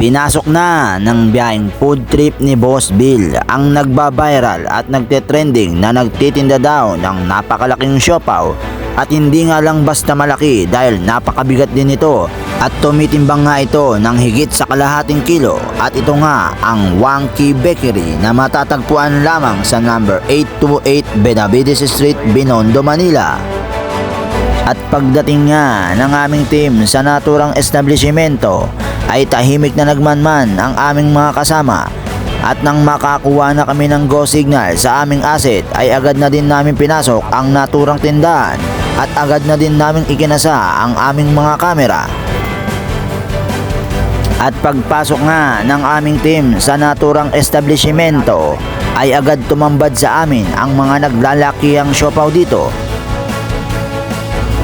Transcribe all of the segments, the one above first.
Pinasok na ng biyaheng food trip ni Boss Bill ang nagbabiral at nagte-trending na nagtitinda daw ng napakalaking siopaw. At hindi nga lang basta malaki dahil napakabigat din ito. At tumitimbang nga ito ng higit sa kalahating kilo. At ito nga ang Wonky Bakery na matatagpuan lamang sa number 828 Benavides Street, Binondo, Manila. At pagdating nga ng aming team sa naturang establishmento ay tahimik na nagmanman ang aming mga kasama. At nang makakuha na kami ng go signal sa aming asset ay agad na din namin pinasok ang naturang tindahan. At agad na din namin ikinasa ang aming mga kamera. At pagpasok nga ng aming team sa naturang establishmento ay agad tumambad sa amin ang mga naglalakihang siopaw dito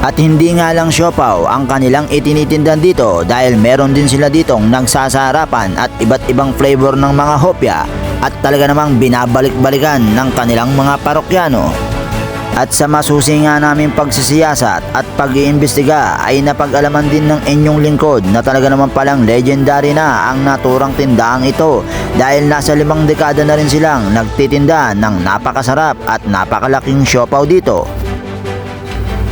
at hindi nga lang siopaw ang kanilang itinitindan dito dahil meron din sila ditong nagsasarapan at iba't ibang flavor ng mga hopya at talaga namang binabalik-balikan ng kanilang mga parokyano. At sa masusi nga namin pagsisiyasat at pag-iimbestiga ay napag-alaman din ng inyong lingkod na talaga naman palang legendary na ang naturang tindahang ito dahil nasa limang dekada na rin silang nagtitinda ng napakasarap at napakalaking siopaw dito.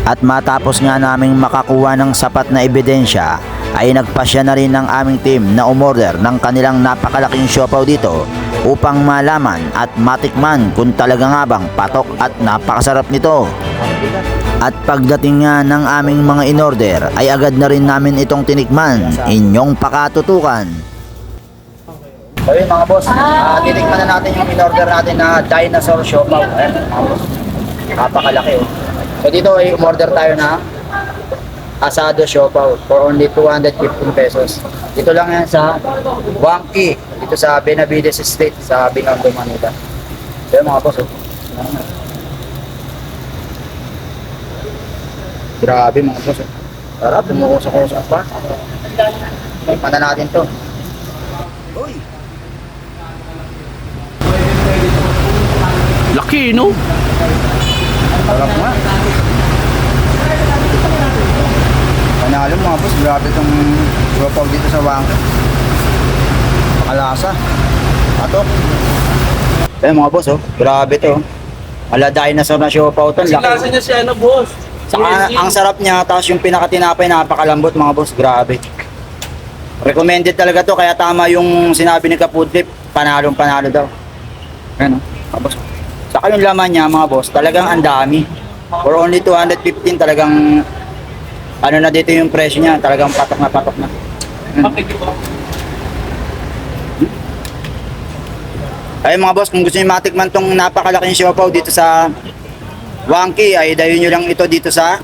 At matapos nga naming makakuha ng sapat na ebidensya, ay nagpasya na rin ng aming team na umorder ng kanilang napakalaking siopaw dito upang malaman at matikman kung talaga nga bang patok at napakasarap nito. At pagdating nga ng aming mga inorder ay agad na rin namin itong tinikman, inyong pakatutukan. So yun mga boss, uh, titikman na natin yung in-order natin na dinosaur siopaw. Ayan napakalaki oh. So dito ay umorder tayo na asado siopaw for only 215 pesos. Dito lang yan sa Wangki, dito sa Benavides Street sa Binondo, Manila. So mga boss oh. Grabe mga boss oh. Sarap, umuusok-usok pa. Na natin to. Uy! Laki, no? Sarap nga. Panalo mga boss, grabe itong siopaw dito sa Wangke. Makalasa. Patok. Eh mga boss oh, grabe to. Ala dinosaur na siopaw to. Laki. lasa niya siya, ano, boss? Saka ang sarap niya, tapos yung pinakatinapay napakalambot mga boss, grabe. Recommended talaga to, kaya tama yung sinabi ni Kapood Trip, panalong panalo daw. Ano, mga boss. Saka yung laman niya mga boss, talagang ang dami. For only 215 talagang ano na dito yung presyo niya, talagang patok na patok na. Di ba? Ay mga boss, kung gusto niyo matikman tong napakalaking siopaw dito sa Wangki, ay dayon nyo lang ito dito sa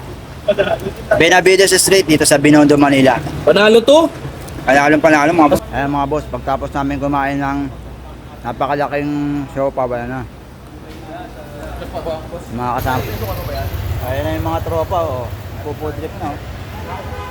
Benavides Street dito sa Binondo, Manila. Panalo to? Panalong panalo mga boss. Ayan mga boss, pagtapos namin kumain ng napakalaking siopaw, wala na. Mga kasama. Ayan na yung mga tropa, oh. Pupudrip na, oh.